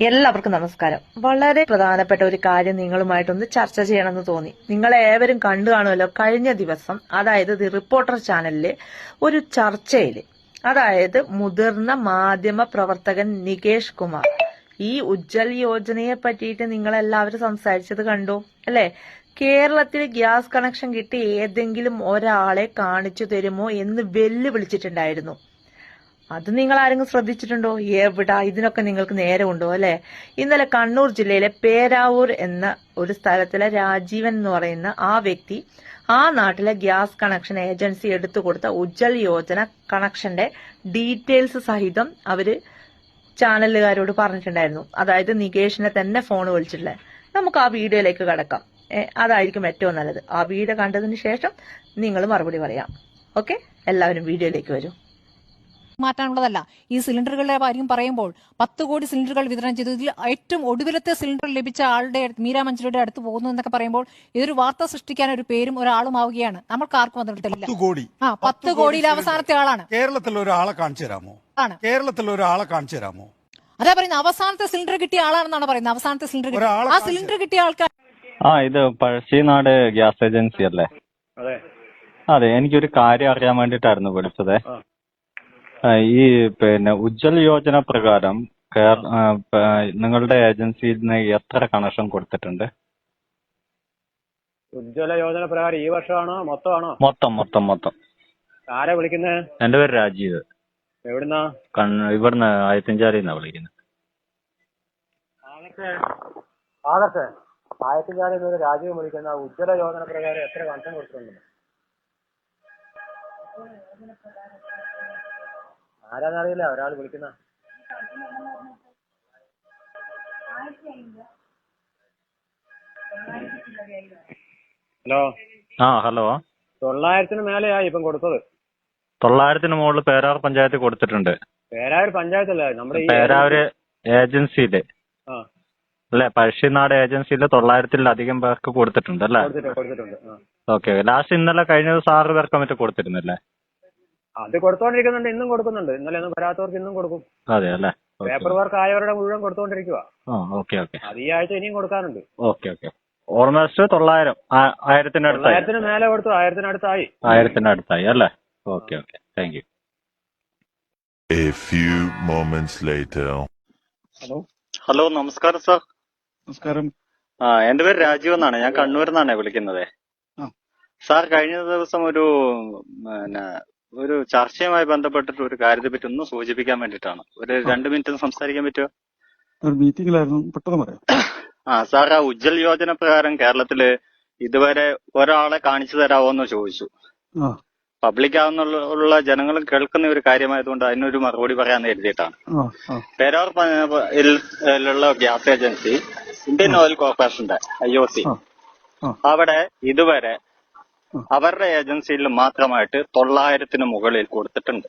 എല്ലാവർക്കും നമസ്കാരം. വളരെ പ്രധാനപ്പെട്ട ഒരു കാര്യം നിങ്ങളുമായിട്ടൊന്ന് ചർച്ച ചെയ്യണമെന്ന് തോന്നി. നിങ്ങൾ ഏവരും കണ്ടു കാണുമല്ലോ കഴിഞ്ഞ ദിവസം അതായത് ദി റിപ്പോർട്ടർ ചാനലിൽ ഒരു ചർച്ചയിൽ അതായത് മുതിർന്ന മാധ്യമ പ്രവർത്തകൻ നികേഷ് കുമാർ. ഈ ഉജ്ജൽ യോജനയെ പറ്റിയിട്ട് നിങ്ങൾ എല്ലാവരും സംസാരിച്ചത് കണ്ടു അല്ലെ? കേരളത്തിൽ ഗ്യാസ് കണക്ഷൻ കിട്ടി ഏതെങ്കിലും ഒരാളെ കാണിച്ചു തരുമോ എന്ന് വെല്ലുവിളിച്ചിട്ടുണ്ടായിരുന്നു. അത് നിങ്ങൾ ആരെങ്കിലും ശ്രദ്ധിച്ചിട്ടുണ്ടോ? എവിടാ? ഇതിനൊക്കെ നിങ്ങൾക്ക് നേരമുണ്ടോ? അല്ലെ? ഇന്നലെ കണ്ണൂർ ജില്ലയിലെ പേരാവൂർ എന്ന ഒരു സ്ഥലത്തിലെ രാജീവൻ എന്ന് പറയുന്ന ആ വ്യക്തി ആ നാട്ടിലെ ഗ്യാസ് കണക്ഷൻ ഏജൻസി എടുത്തു കൊടുത്ത ഉജ്ജൽ യോജന കണക്ഷന്റെ ഡീറ്റെയിൽസ് സഹിതം അവർ ചാനലുകാരോട് പറഞ്ഞിട്ടുണ്ടായിരുന്നു. അതായത് നികേഷിനെ തന്നെ ഫോൺ വിളിച്ചിട്ടുള്ളത് നമുക്ക് ആ വീഡിയോയിലേക്ക് കടക്കാം. അതായിരിക്കും ഏറ്റവും നല്ലത്. ആ വീഡിയോ കണ്ടതിന് ശേഷം നിങ്ങൾ മറുപടി പറയാം. ഓക്കെ? എല്ലാവരും വീഡിയോയിലേക്ക് വരൂ. മാറ്റാനുള്ളതല്ല. ഈ സിലിണ്ടറുകളുടെ കാര്യം പറയുമ്പോൾ പത്ത് കോടി സിലിണ്ടറുകൾ വിതരണം ചെയ്തു. ഇതിൽ ഏറ്റവും ഒടുവിലത്തെ സിലിണ്ടർ ലഭിച്ച ആളുടെ മീരാ മഞ്ചലിയുടെ അടുത്ത് പോകുന്നു എന്നൊക്കെ പറയുമ്പോൾ ഇതൊരു വാർത്ത സൃഷ്ടിക്കാൻ ഒരു പേരും ഒരാളും ആവുകയാണ് നമ്മൾക്ക് ആർക്കും പത്ത് കോടി. ആ പത്ത് കോടിയിൽ അവസാനത്തെ ആളാണ്. കേരളത്തിൽ ഒരാളെ കാണിച്ചു തരാമോ? ആണ്. കേരളത്തിൽ ഒരാളെ കാണിച്ചു തരാമോ? അതാ പറയുന്നത് അവസാനത്തെ സിലിണ്ടർ കിട്ടിയ ആളാണെന്നാണ് പറയുന്നത്. അവസാനത്തെ സിലിണ്ടർ കിട്ടിയ ആ സിലിണ്ടർ കിട്ടിയ ആൾക്കാർ ആ ഇത് പഴശ്ശിനാട് ഗ്യാസ് ഏജൻസി അല്ലേ? അതെ. അതെ എനിക്കൊരു കാര്യം അറിയാൻ വേണ്ടിട്ടായിരുന്നു വിളിച്ചത്. ഈ പിന്നെ ഉജ്ജ്വൽ യോജന പ്രകാരം കേര- ആ, പ- നിങ്ങളുടെ ഏജൻസിയിൽ നിന്ന് എത്ര കണക്ഷൻ കൊടുത്തിട്ടുണ്ട്? ഉജ്ജ്വല യോജന പ്രകാരം ഈ വർഷമാണോ? മൊത്തമാണോ? മൊത്തം മൊത്തം മൊത്തം. ആരാ വിളിക്കുന്നത് എന്റെ പേര് രാജീവ്. എവിടുന്നാ? കണ്ണ ഇവിടുന്ന് ആയത്തിഞ്ചാലിൽ നിന്നാണ് വിളിക്കുന്നത് ആദർശ് ആയിരത്തിഞ്ചാലിൽ നിന്ന് രാജീവ് വിളിക്കുന്ന ഉജ്ജ്വല യോജന പ്രകാരം എത്ര കണക്ഷൻ കൊടുത്തിട്ടുണ്ട്? ആരാന്നറിയില്ല ഒരാൾ വിളിക്കുന്ന. ഹലോ. ആ ഹലോ. തൊള്ളായിരത്തിന് മേലെയായി ഇപ്പം കൊടുത്തത്. തൊള്ളായിരത്തിന് മുകളിൽ പേരാവൂർ പഞ്ചായത്ത് കൊടുത്തിട്ടുണ്ട്. പേരായൂർ പഞ്ചായത്തല്ലേ? നമ്മുടെ ഈ പേരാവൂര് ഏജൻസിയിൽ. അല്ലെ? പഴശ്ശിനാട് ഏജൻസിയിൽ തൊള്ളായിരത്തിലധികം പേർക്ക് കൊടുത്തിട്ടുണ്ട് അല്ലേ? ഓക്കെ ലാസ്റ്റ് ഇന്നലെ കഴിഞ്ഞ ദിവസം ആറ് പേർക്ക് മറ്റോ കൊടുത്തിരുന്നല്ലേ? അത് കൊടുത്തോണ്ടിരിക്കുന്നുണ്ട് ഇന്നും കൊടുക്കുന്നുണ്ട്. ഇന്നലെ ഒന്നും വരാത്തവർക്ക് ഇന്നും കൊടുക്കും. അതെ അല്ലേ പേപ്പർ വർക്ക് ആയവരുടെ മുഴുവൻ കൊടുത്തോണ്ടിരിക്കുക ആ ഓക്കെ ഓക്കെ. അത് ഈ ആഴ്ച ഇനിയും കൊടുക്കാനുണ്ട്. Okay okay. ഓൾമോസ്റ്റ് തൊള്ളായിരം. ആ- ആയിരത്തിന് മേലെ കൊടുത്തു ആയിരത്തിനടുത്തായി ആയിരത്തിനടുത്തായി അല്ലേ? Okay okay. Thank you A few moments later. Hello hello നമസ്കാരം സാർ നമസ്കാരം. ആ എന്റെ പേര് രാജീവ് എന്നാണ്. ഞാൻ കണ്ണൂരിൽ നിന്നാണ് വിളിക്കുന്നത്. സാർ കഴിഞ്ഞ ദിവസം ഒരു പിന്നെ ഒരു ചർച്ചയുമായി ബന്ധപ്പെട്ടിട്ട് ഒരു കാര്യത്തെ പറ്റി ഒന്ന് സൂചിപ്പിക്കാൻ വേണ്ടിയിട്ടാണ്. ഒരു രണ്ട് മിനിറ്റ് സംസാരിക്കാൻ പറ്റുമോ മീറ്റിംഗിലായിരുന്നു. പെട്ടെന്ന് പറയാം. ആ സാർ ആ ഉജ്ജൽ യോജന പ്രകാരം കേരളത്തിൽ ഇതുവരെ ഒരാളെ കാണിച്ചു തരാമോന്ന് ചോദിച്ചു. പബ്ലിക് ആവുന്നുള്ള ജനങ്ങൾ കേൾക്കുന്ന ഒരു കാര്യമായതുകൊണ്ട് അതിനൊരു മറുപടി പറയാന്ന് എഴുതിയിട്ടാണ് ഉള്ള പേരാർ ിലുള്ള ഗ്യാസ് ഏജൻസി ഇന്ത്യൻ ഓയിൽ കോർപ്പറേഷന്റെ ഐ ഒ സി അവിടെ ഇതുവരെ. അവരുടെ ഏജൻസിയിൽ മാത്രമായിട്ട് തൊള്ളായിരത്തിന് മുകളിൽ കൊടുത്തിട്ടുണ്ട്.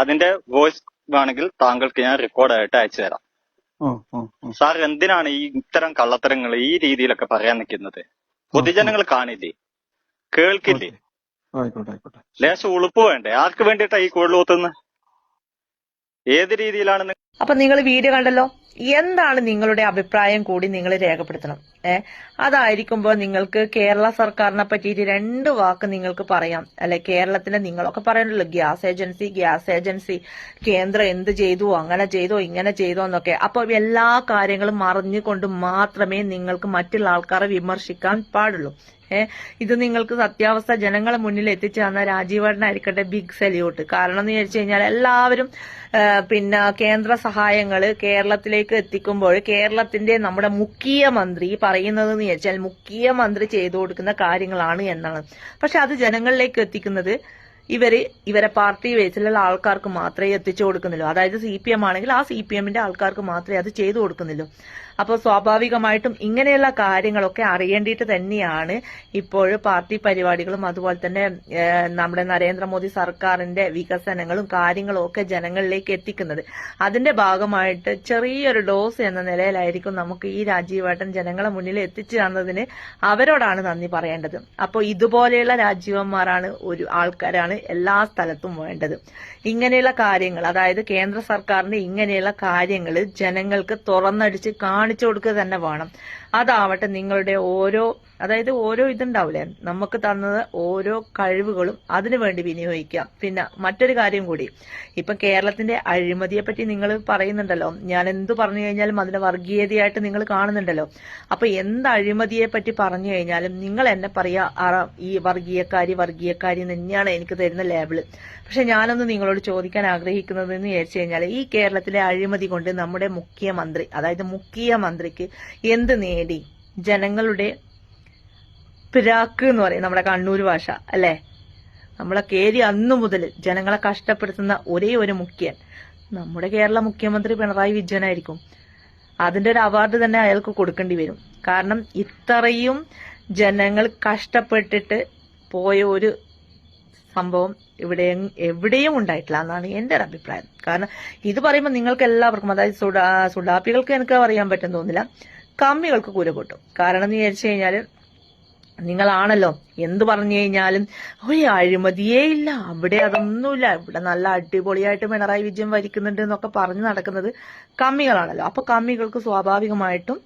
അതിന്റെ വോയിസ് വേണമെങ്കിൽ താങ്കൾക്ക് ഞാൻ റെക്കോർഡായിട്ട് അയച്ചു തരാം. സാർ എന്തിനാണ് ഈ ഇത്തരം കള്ളത്തരങ്ങൾ ഈ രീതിയിലൊക്കെ പറയാൻ നിൽക്കുന്നത്? പൊതുജനങ്ങൾ കാണില്ലേ? കേൾക്കില്ലേ? ലേശം ഉളുപ്പ് വേണ്ടേ? ആർക്ക് വേണ്ടിയിട്ടാ ഈ കുഴലൂത്തുന്നത് ഏത് രീതിയിലാണ് അപ്പൊ നിങ്ങൾ വീഡിയോ കണ്ടല്ലോ? എന്താണ് നിങ്ങളുടെ അഭിപ്രായം കൂടി നിങ്ങൾ രേഖപ്പെടുത്തണം. ഏ അതായിരിക്കുമ്പോൾ നിങ്ങൾക്ക് കേരള സർക്കാരിനെ പറ്റിയിട്ട് രണ്ട് വാക്ക് നിങ്ങൾക്ക് പറയാം. അല്ലെ കേരളത്തിന്റെ നിങ്ങളൊക്കെ പറയണല്ലോ ഗ്യാസ് ഏജൻസി ഗ്യാസ് ഏജൻസി കേന്ദ്രം എന്ത് ചെയ്തു അങ്ങനെ ചെയ്തോ ഇങ്ങനെ ചെയ്തോ എന്നൊക്കെ. അപ്പൊ എല്ലാ കാര്യങ്ങളും അറിഞ്ഞുകൊണ്ട് മാത്രമേ നിങ്ങൾക്ക് മറ്റുള്ള ആൾക്കാരെ വിമർശിക്കാൻ പാടുള്ളൂ. ഇത് നിങ്ങൾക്ക് സത്യാവസ്ഥ ജനങ്ങളെ മുന്നിൽ എത്തിച്ചു തന്ന രാജീവേട്ടനായിരിക്കട്ടെ ബിഗ് സല്യൂട്ട് കാരണം എന്ന് ചോദിച്ചു കഴിഞ്ഞാൽ എല്ലാവരും പിന്നെ കേന്ദ്ര സഹായങ്ങൾ കേരളത്തിലേക്ക് എത്തിക്കുമ്പോൾ കേരളത്തിന്റെ നമ്മുടെ മുഖ്യമന്ത്രി പറയുന്നത് എന്ന് വെച്ചാൽ മുഖ്യമന്ത്രി ചെയ്തു കൊടുക്കുന്ന കാര്യങ്ങളാണ് എന്നാണ്. പക്ഷെ അത് ജനങ്ങളിലേക്ക് എത്തിക്കുന്നത് ഇവർ ഇവരെ പാർട്ടി ബേസിലുള്ള ആൾക്കാർക്ക് മാത്രമേ എത്തിച്ചു കൊടുക്കുന്നുള്ളൂ. അതായത് സി പി എം ആണെങ്കിൽ ആ സി പി എമ്മിന്റെ ആൾക്കാർക്ക് മാത്രമേ അത് ചെയ്തു കൊടുക്കുന്നുള്ളൂ. അപ്പോൾ സ്വാഭാവികമായിട്ടും ഇങ്ങനെയുള്ള കാര്യങ്ങളൊക്കെ അറിയേണ്ടിയിട്ട് തന്നെയാണ് ഇപ്പോൾ പാർട്ടി പരിപാടികളും അതുപോലെ തന്നെ നമ്മുടെ നരേന്ദ്രമോദി സർക്കാരിന്റെ വികസനങ്ങളും കാര്യങ്ങളും ഒക്കെ ജനങ്ങളിലേക്ക് എത്തിക്കുന്നത്. അതിന്റെ ഭാഗമായിട്ട് ചെറിയൊരു ഡോസ് എന്ന നിലയിലായിരിക്കും നമുക്ക് ഈ രാജീവേട്ടൻ ജനങ്ങളെ മുന്നിൽ എത്തിച്ചു തന്നതിന് അവരോടാണ് നന്ദി പറയേണ്ടത്. അപ്പോൾ ഇതുപോലെയുള്ള രാജീവന്മാരാണ് ഒരു ആൾക്കാരാണ് എല്ലാ സ്ഥലത്തും വേണ്ടത്. ഇങ്ങനെയുള്ള കാര്യങ്ങൾ അതായത് കേന്ദ്ര സർക്കാരിന്റെ ഇങ്ങനെയുള്ള കാര്യങ്ങൾ ജനങ്ങൾക്ക് തുറന്നടിച്ച് കാണിച്ചു കൊടുക്കുക തന്നെ വേണം. അതാവട്ടെ നിങ്ങളുടെ ഓരോ അതായത് ഓരോ ഇതുണ്ടാവില്ലേ നമുക്ക് തന്നത് ഓരോ കഴിവുകളും അതിനു വേണ്ടി വിനിയോഗിക്കാം. പിന്നെ മറ്റൊരു കാര്യം കൂടി. ഇപ്പൊ കേരളത്തിന്റെ അഴിമതിയെ പറ്റി നിങ്ങൾ പറയുന്നുണ്ടല്ലോ. ഞാൻ എന്തു പറഞ്ഞു കഴിഞ്ഞാലും അതിനെ വർഗീയതയായിട്ട് നിങ്ങൾ കാണുന്നുണ്ടല്ലോ. അപ്പൊ എന്ത് അഴിമതിയെ പറ്റി പറഞ്ഞു കഴിഞ്ഞാലും നിങ്ങൾ എന്നെ പറയാ "ആ, ഈ വർഗീയക്കാരി വർഗീയക്കാരി തന്നെയാണ് എനിക്ക് തരുന്ന ലേബിൾ. പക്ഷെ ഞാനൊന്ന് നിങ്ങളോട് ചോദിക്കാൻ ആഗ്രഹിക്കുന്നത് എന്ന് വിചാരിച്ചു കഴിഞ്ഞാൽ ഈ കേരളത്തിലെ അഴിമതി കൊണ്ട് നമ്മുടെ മുഖ്യമന്ത്രി അതായത് മുഖ്യമന്ത്രിക്ക് എന്ത് നേടി? ജനങ്ങളുടെ പിരാക്ക് എന്ന് പറയും നമ്മുടെ കണ്ണൂർ ഭാഷ അല്ലേ? നമ്മളെ കേരി അന്നു മുതൽ ജനങ്ങളെ കഷ്ടപ്പെടുത്തുന്ന ഒരേ ഒരു മുഖ്യൻ. നമ്മുടെ കേരള മുഖ്യമന്ത്രി പിണറായി വിജയനായിരിക്കും. അതിന്റെ ഒരു അവാർഡ് തന്നെ അയാൾക്ക് കൊടുക്കേണ്ടി വരും. കാരണം ഇത്രയും ജനങ്ങൾ കഷ്ടപ്പെട്ടിട്ട് പോയ ഒരു സംഭവം ഇവിടെ എവിടെയും ഉണ്ടായിട്ടില്ല എന്നാണ് എന്റെ ഒരു അഭിപ്രായം. കാരണം ഇത് പറയുമ്പോൾ നിങ്ങൾക്ക് എല്ലാവർക്കും അതായത് സുഡാ സുഡാപ്പികൾക്ക് എനിക്ക് അറിയാൻ പറ്റും തോന്നില്ല. കമ്മികൾക്ക് കൂര കാരണം എന്ന് വിചാരിച്ചു കഴിഞ്ഞാൽ നിങ്ങളാണല്ലോ. എന്ത് പറഞ്ഞു കഴിഞ്ഞാലും ഒരു അഴിമതിയേ ഇല്ല അവിടെ അതൊന്നുമില്ല. ഇവിടെ നല്ല അടിപൊളിയായിട്ട് പിണറായി വിജയം വരിക്കുന്നുണ്ട് എന്നൊക്കെ പറഞ്ഞു നടക്കുന്നത് കമ്മികളാണല്ലോ. അപ്പൊ കമ്മികൾക്ക് സ്വാഭാവികമായിട്ടും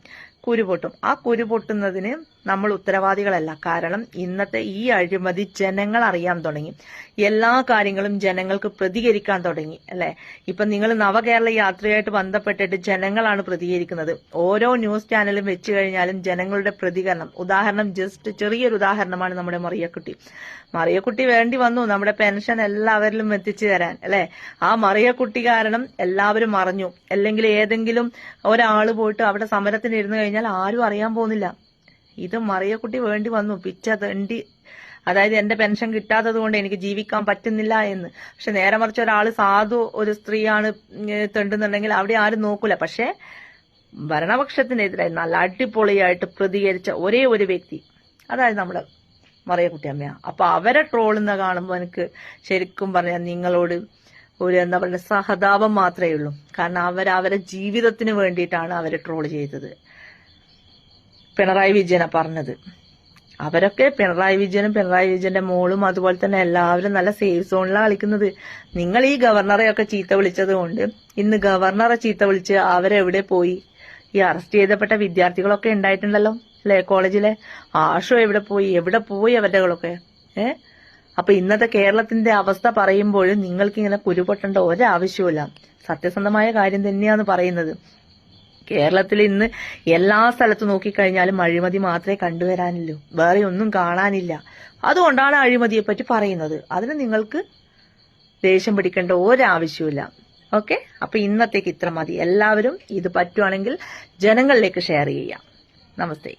കുരു പൊട്ടും ആ കുരു പൊട്ടുന്നതിന് നമ്മൾ ഉത്തരവാദികളല്ല. കാരണം ഇന്നത്തെ ഈ അഴിമതി ജനങ്ങൾ അറിയാൻ തുടങ്ങി. എല്ലാ കാര്യങ്ങളും ജനങ്ങൾക്ക് പ്രതികരിക്കാൻ തുടങ്ങി അല്ലെ? ഇപ്പൊ നിങ്ങൾ നവകേരള യാത്രയായിട്ട് ബന്ധപ്പെട്ടിട്ട് ജനങ്ങളാണ് പ്രതികരിക്കുന്നത്. ഓരോ ന്യൂസ് ചാനലും വെച്ച് കഴിഞ്ഞാലും ജനങ്ങളുടെ പ്രതികരണം. ഉദാഹരണം ജസ്റ്റ് ചെറിയൊരു ഉദാഹരണമാണ് നമ്മുടെ മറിയക്കുട്ടി. മറിയക്കുട്ടി വേണ്ടി വന്നു. നമ്മുടെ പെൻഷൻ എല്ലാവരിലും എത്തിച്ചു തരാൻ അല്ലെ? ആ മറിയക്കുട്ടി കാരണം എല്ലാവരും അറിഞ്ഞു. അല്ലെങ്കിൽ ഏതെങ്കിലും ഒരാൾ പോയിട്ട് അവിടെ സമരത്തിന് ഇരുന്ന് കഴിഞ്ഞാൽ ആരും അറിയാൻ പോകുന്നില്ല. ഇത് മറിയക്കുട്ടി വേണ്ടി വന്നു. പിച്ച തണ്ടി അതായത് എന്റെ പെൻഷൻ കിട്ടാത്തത് കൊണ്ട് എനിക്ക് ജീവിക്കാൻ പറ്റുന്നില്ല എന്ന്. പക്ഷെ നേരെ മറിച്ച് ഒരാൾ സാധു ഒരു സ്ത്രീയാണ് തെണ്ടുന്നുണ്ടെങ്കിൽ അവിടെ ആരും നോക്കൂല. പക്ഷേ ഭരണപക്ഷത്തിനെതിരെ നല്ല അടിപൊളിയായിട്ട് പ്രതികരിച്ച ഒരേ ഒരു വ്യക്തി അതായത് നമ്മുടെ മറിയക്കുട്ടി അമ്മയാ. അപ്പൊ അവരെ ട്രോളുന്ന കാണുമ്പോൾ എനിക്ക് ശരിക്കും പറഞ്ഞാൽ നിങ്ങളോട് ഒരു എന്താ പറയുക സഹതാപം മാത്രമേ ഉള്ളൂ. കാരണം അവർ അവരെ ജീവിതത്തിന് വേണ്ടിയിട്ടാണ് അവരെ ട്രോൾ ചെയ്തത്. പിണറായി വിജയനാ പറഞ്ഞത്. അവരൊക്കെ പിണറായി വിജയനും പിണറായി വിജയന്റെ മോളും അതുപോലെ തന്നെ എല്ലാവരും നല്ല സേഫ് സോണിലാണ് കളിക്കുന്നത്. നിങ്ങൾ ഈ ഗവർണറെയൊക്കെ ചീത്ത വിളിച്ചത് കൊണ്ട് ഇന്ന് ഗവർണറെ ചീത്ത വിളിച്ച് അവരെവിടെ പോയി? ഈ അറസ്റ്റ് ചെയ്തപ്പെട്ട വിദ്യാർത്ഥികളൊക്കെ ഉണ്ടായിട്ടുണ്ടല്ലോ അല്ലെ കോളേജിലെ ആഷോ എവിടെ പോയി? എവിടെ പോയി അവരുടെകളൊക്കെ? ഏ? അപ്പൊ ഇന്നത്തെ കേരളത്തിന്റെ അവസ്ഥ പറയുമ്പോഴും നിങ്ങൾക്ക് ഇങ്ങനെ കുരുപൊട്ടേണ്ട ഒരാവശ്യവുമില്ല. സത്യസന്ധമായ കാര്യം തന്നെയാണ് പറയുന്നത്. കേരളത്തിൽ ഇന്ന് എല്ലാ സ്ഥലത്തും നോക്കിക്കഴിഞ്ഞാലും അഴിമതി മാത്രമേ കണ്ടുവരാനുള്ളൂ വേറെ ഒന്നും കാണാനില്ല. അതുകൊണ്ടാണ് അഴിമതിയെ പറ്റി പറയുന്നത്. അതിന് നിങ്ങൾക്ക് ദേഷ്യം പിടിക്കേണ്ട ഒരാവശ്യമില്ല ഓക്കെ? അപ്പൊ ഇന്നത്തേക്ക് ഇത്ര മതി. എല്ലാവരും ഇത് പറ്റുവാണെങ്കിൽ ജനങ്ങളിലേക്ക് ഷെയർ ചെയ്യാം നമസ്തേ.